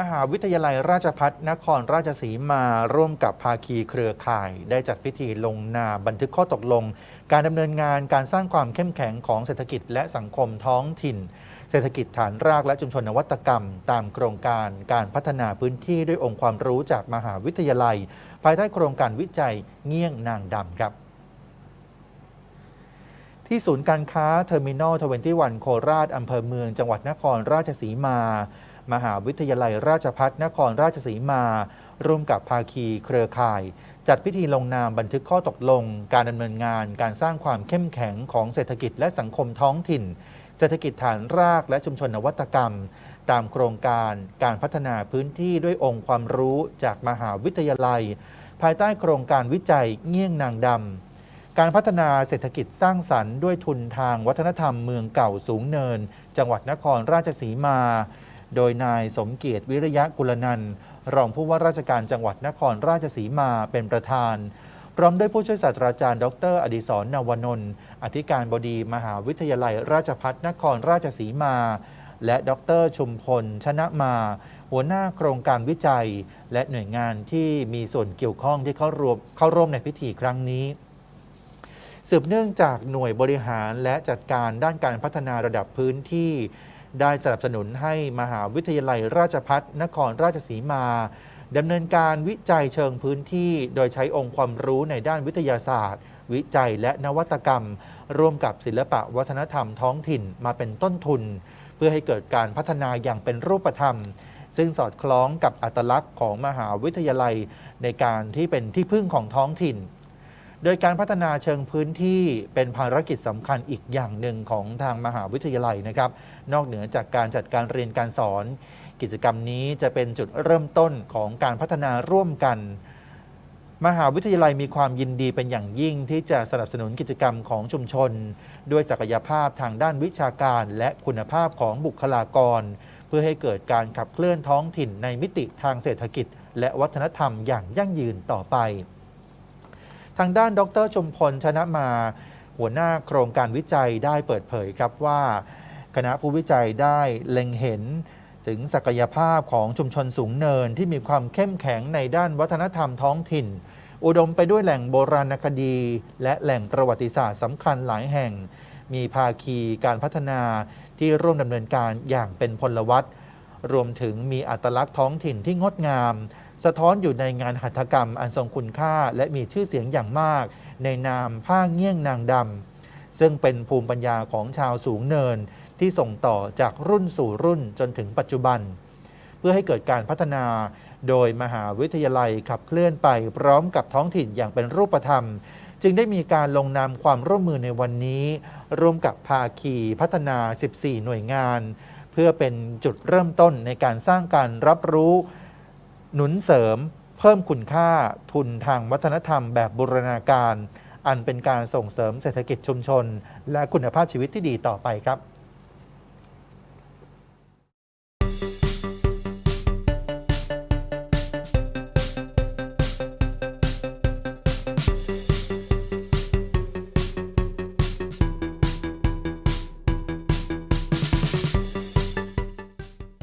มหาวิทยาลัยราชพัฒนครราชสีมาร่วมกับภาคีเครือข่าย ได้จัดพิธีลงนามบันทึกข้อตกลง การดำเนินงานการสร้างความเข้มแข็งของเศรษฐกิจและสังคมท้องถิ่น เศรษฐกิจฐานรากและชุมชนนวัตกรรม ตามโครงการการพัฒนาพื้นที่ด้วยองค์ความรู้จากมหาวิทยาลัย ภายใต้โครงการวิจัยเงี้ยงนางดำครับที่ศูนย์การค้าเทอร์มินอล 21 โคราช อำเภอเมือง จังหวัดนครราชสีมา มหาวิทยาลัยราชพัฒนครราชสีมา ร่วมกับภาคีเครือข่าย จัดพิธีลงนามบันทึกข้อตกลง การดำเนินงานการสร้างความเข้มแข็งของเศรษฐกิจและสังคมท้องถิ่น เศรษฐกิจฐานรากและชุมชนนวัตกรรม ตามโครงการการพัฒนาพื้นที่ด้วยองค์ความรู้จากมหาวิทยาลัย ภายใต้โครงการวิจัยเงี้ยงนางดำการพัฒนาเศรษฐกิจสร้างสรรค์ด้วยทุนทางวัฒนธรรมเมืองเก่าสูงเนิน จังหวัดนครราชสีมา โดยนายสมเกียรติวิริยะกุลนันรองผู้ว่าราชการจังหวัดนครราชสีมาเป็นประธาน พร้อมด้วยผู้ช่วยศาสตราจารย์ ดร อดิศรนวนนท์อธิการบดีมหาวิทยาลัยราชภัฏนครราชสีมา และดรชุมพล ชนะมา หัวหน้าโครงการวิจัย และหน่วยงานที่มีส่วนเกี่ยวข้องที่เข้าร่วมเข้าร่วมในพิธีครั้งนี้สืบเนื่องจากหน่วยบริหารและจัดการด้านการพัฒนาระดับพื้นที่ ได้สนับสนุนให้มหาวิทยาลัยราชพัฒนครราชสีมาดำเนินการวิจัยเชิงพื้นที่ โดยใช้องค์ความรู้ในด้านวิทยาศาสตร์ วิจัยและนวัตกรรม ร่วมกับศิลปะวัฒนธรรมท้องถิ่นมาเป็นต้นทุน เพื่อให้เกิดการพัฒนาอย่างเป็นรูปธรรม ซึ่งสอดคล้องกับอัตลักษณ์ของมหาวิทยาลัย ในการที่เป็นที่พึ่งของท้องถิ่น โดยการพัฒนาเชิงพื้นที่เป็นภารกิจสำคัญอีกอย่างหนึ่งของทางมหาวิทยาลัยนะครับ นอกเหนือจากการจัดการเรียนการสอน กิจกรรมนี้จะเป็นจุดเริ่มต้นของการพัฒนาร่วมกัน มหาวิทยาลัยมีความยินดีเป็นอย่างยิ่งที่จะสนับสนุนกิจกรรมของชุมชน ด้วยศักยภาพทางด้านวิชาการและคุณภาพของบุคลากร เพื่อให้เกิดการขับเคลื่อนท้องถิ่นในมิติทางเศรษฐกิจ และวัฒนธรรมอย่างยั่งยืนต่อไป ทางด้านดรชมพลชนะมา หัวหน้าโครงการวิจัยได้เปิดเผยครับว่า คณะผู้วิจัยได้เล็งเห็นถึงศักยภาพของชุมชนสูงเนินที่มีความเข้มแข็งในด้านวัฒนธรรมท้องถิ่น อุดมไปด้วยแหล่งโบราณคดี และแหล่งประวัติศาสตร์สำคัญหลายแห่ง มีภาคีการพัฒนาที่ร่วมดำเนินการอย่างเป็นพลวัตรวมถึงมีอัตลักษณ์ท้องถิ่นที่งดงาม สะท้อนอยู่ในงานหัตถกรรมอันทรงคุณค่า และมีชื่อเสียงอย่างมาก ในนามผ้าเงี้ยงนางดำซึ่งเป็นภูมิปัญญาของชาวสูงเนินที่ส่งต่อจากรุ่นสู่รุ่นจนถึงปัจจุบัน เพื่อให้เกิดการพัฒนาโดยมหาวิทยาลัยขับเคลื่อนไปพร้อมกับท้องถิ่นอย่างเป็นรูปธรรม จึงได้มีการลงนามความร่วมมือในวันนี้ ร่วมกับภาคีพัฒนา 14 หน่วยงาน เพื่อเป็นจุดเริ่มต้นในการสร้างการรับรู้ หนุนเสริมเพิ่มคุณค่าทุนทางวัฒนธรรมแบบบูรณาการ อันเป็นการส่งเสริมเศรษฐกิจชุมชน และคุณภาพชีวิตที่ดีต่อไปครับ